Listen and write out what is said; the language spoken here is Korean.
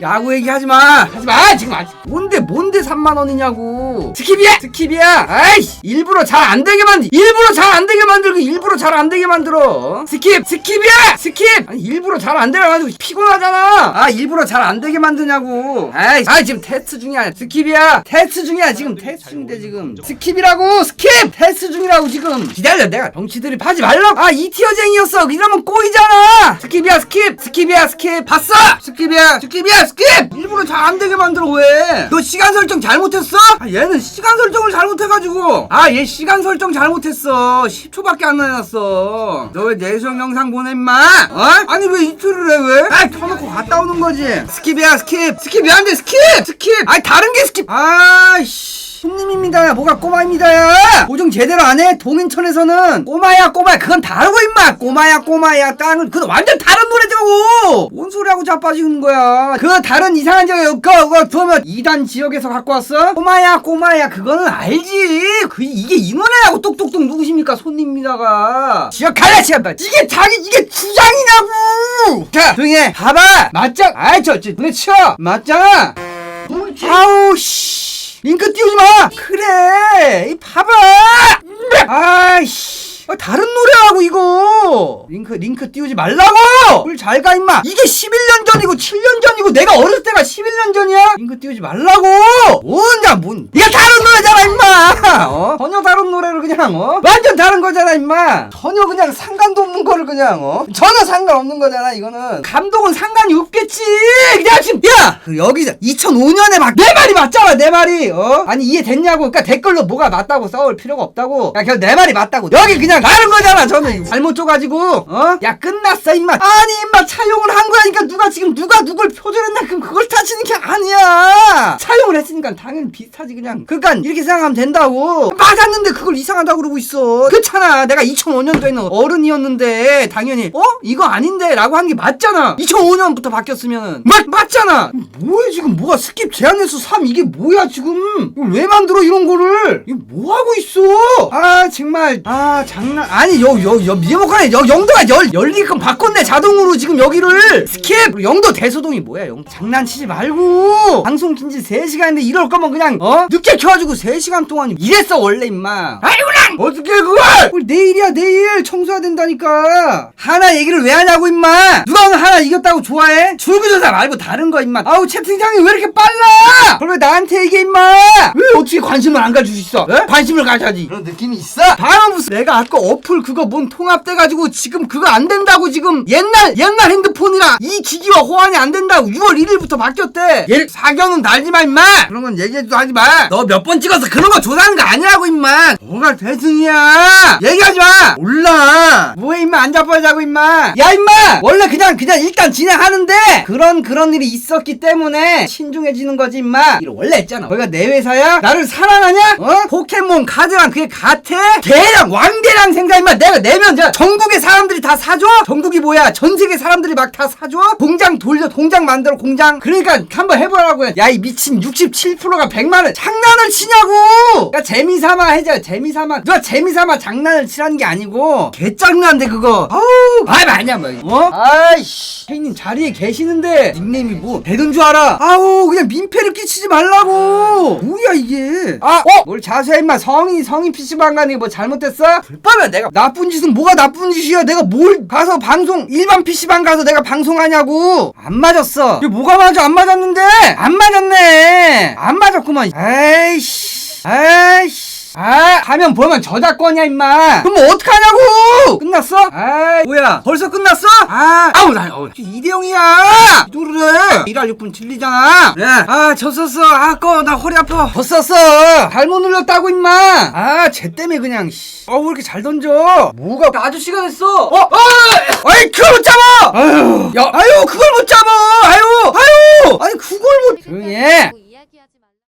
야구 얘기하지 마. 하지 마. 지금 아직 뭔데 뭔데 3만 원이냐고. 스킵이야. 스킵이야. 아이씨. 일부러 잘 안 되게 만들. 일부러 잘 안 되게 만들고 일부러 잘 안 되게 만들어. 스킵. 스킵이야. 스킵. 아니 일부러 잘 안 되게 가지고 피곤하잖아. 아 일부러 잘 안 되게 만드냐고. 아이. 아 지금 테스트 중이야. 스킵이야. 테스트 중이야. 지금 테스트 중인데 지금. 스킵이라고. 스킵. 테스트 중이라고 지금. 기다려. 내가 정치들이 하지 말라. 아 이 티어쟁이였어. 이러면 꼬이잖아. 스킵이야. 스킵. 스킵이야. 스킵. 봤어. 스킵이야. 스킵이야. 스킵. 일부러 잘 안 되게 만들어 왜? 너 시간 설정 잘못했어? 아, 얘는 시간 설정을 잘못해가지고. 아 얘 시간 설정 잘못했어. 10초밖에 안 나눴어. 너 왜 내수형 영상 보내 임마? 어? 아니 왜 이틀을 해 왜? 아 켜놓고 갔다 오는 거지. 스킵이야 스킵. 스킵이 안돼 스킵. 스킵. 아니 다른 게 스킵. 아이씨. 손님입니다. 뭐가 꼬마입니다야. 보증 제대로 안 해? 동인천에서는 꼬마야 꼬마야 그건 다르고 임마. 꼬마야 꼬마야 땅은 그건 완전 다른 노래죠. 뭔 소리하고 자빠지는 거야. 그 다른 이상한 지역 그거 그거 그러면 2단 지역에서 갖고 왔어? 꼬마야 꼬마야 그거는 알지. 그 이게 이 노래라고 똑똑똑 누구십니까 손님입니다가. 지역 갈라 지금 이게 자기 이게 주장이냐고. 자 조용히 해. 봐봐. 맞짱. 아이 저 저 눈에 치워. 맞짱아. 아우 씨. 링크 띄우지 마! 그래! 이 봐봐! 아이씨. 아, 다른 노래하고 이거! 링크, 링크 띄우지 말라고! 뭘잘 가, 임마! 이게 11년 전이고 7년 전이고 내가 어렸을 때가 11년 전이야? 링크 띄우지 말라고! 뭔냐, 뭔. 이게 다른 노래잖아, 임마! 어? 전혀 그냥, 어? 완전 다른 거잖아, 임마! 전혀 그냥 상관도 없는 거를 그냥, 어? 전혀 상관없는 거잖아, 이거는. 감독은 상관이 없겠지! 그냥 지금, 야! 그 여기 2005년에 막, 내 말이 맞잖아, 내 말이! 어? 아니, 이해됐냐고. 그니까 댓글로 뭐가 맞다고 싸울 필요가 없다고. 야, 그냥 내 말이 맞다고. 여기 그냥 다른 거잖아, 저는. 잘못 줘가지고, 어? 야, 끝났어, 임마. 아니, 임마, 차용을 한 거야니까 누가 지금 누가 누굴 표절했나? 그럼 그걸 따지는 게 아니야. 차용을 했으니까 당연히 비슷하지, 그냥. 그니까, 이렇게 생각하면 된다고. 맞았는데 그걸 이상하다 고 그러고 있어. 그렇잖아. 내가 2005년도에는 어른이었는데, 당연히, 어? 이거 아닌데? 라고 하는 게 맞잖아. 2005년부터 바뀌었으면. 맞, 맞잖아. 뭐야, 지금 뭐가 스킵 제한횟수 3 이게 뭐야, 지금? 이거 왜 만들어, 이런 거를? 이거 뭐 하고 있어? 아, 정말. 아, 장난. 아니, 여, 여, 여, 영도가 열, 열리끔 바꿨네, 자동으로 지금 여기를. 스킵! 영도 대소동이 뭐야, 영. 장난치지 말고. 방송 긴지 3시간인데 이럴 거면 그냥, 어? 늦게 켜가지고 3시간 동안 이랬어, 원래, 임마. 아이고랑! 어떻게 그걸! 뭘 내일이야, 내일. 청소해야 된다니까. 하나 얘기를 왜 하냐고, 임마. 누가 오늘 하나 이겼다고 좋아해? 줄기조사 말고 다른 거, 임마. 아우, 채팅창이 왜 이렇게 빨라! 그걸 왜 나한테 얘기해, 임마. 왜 어떻게 관심을 안 가질 수 있어? 에? 관심을 가져야지. 그런 느낌이 있어? 다음은 무슨 내가 아까 어플 그거 뭔 통합돼가지고 지금 그거 안 된다고 지금 옛날 옛날 핸드폰이랑 이 기기와 호환이 안 된다고 6월 1일부터 바뀌었대 얘 사견은 달지 마 임마 그런 건 얘기도 하지 마너 몇 번 찍어서 그런 거 조사하는 거 아니라고 임마 뭐가 대승이야? 얘기하지 마! 몰라! 뭐해 임마? 안 자빠자고 임마! 야 임마! 원래 그냥 그냥 일단 진행하는데 그런 그런 일이 있었기 때문에 신중해지는 거지 임마. 이거 원래 했잖아. 거기가 내 회사야? 나를 사랑하냐? 어? 포켓몬 카드랑 그게 같아? 대량 왕대량 생산 임마. 내가 내면 저 전국의 사람들이 다 사줘? 전국이 뭐야? 전 세계 사람들이 막 다 사줘? 공장 돌려 공장 만들어 공장. 그러니까 한번 해보라고 야 이 미친 67%가 100만원 장난을 치냐고! 야 재미삼아 해줘 재미삼아 누가 재미삼아 장난을 치라는 게 아니고 개짱난데 그거. 아우 아이 아니야 뭐 어? 아이씨. 혜인님 자리에 계시는데 닉네임이 뭐 되는 줄 알아? 아우 그냥 민폐를 끼치지 말라고. 뭐야 이게? 아 어? 뭘 자수해 임마. 성인 성인 PC방 가는 게 뭐 잘못됐어? 불빠면 내가. 나쁜 짓은 뭐가 나쁜 짓이야? 내가 뭘 가서 방송 일반 PC방 가서 내가 방송하냐고. 안 맞았어. 이게 뭐가 맞아? 안 맞았는데? 안 맞았네. 안 맞았구만. 에이씨. 에이씨 아 화면 보면 저작권이야 임마. 그럼 뭐 어떡하냐고! 끝났어? 아 뭐야? 벌써 끝났어? 아 아우 나 어, 2대0이야. 누르래 1할 6분 질리잖아. 야아 졌었어. 아꺼나 허리 아파. 졌었어. 잘못 눌렀다고 임마. 아쟤 때문에 그냥 어왜 이렇게 잘 던져? 뭐가 아저씨가 됐어. 어? 어! 아이 그걸 못 잡아! 아유 야 아유 그걸 못 잡아. 아유 아유. 아니 그걸 못 조용히 해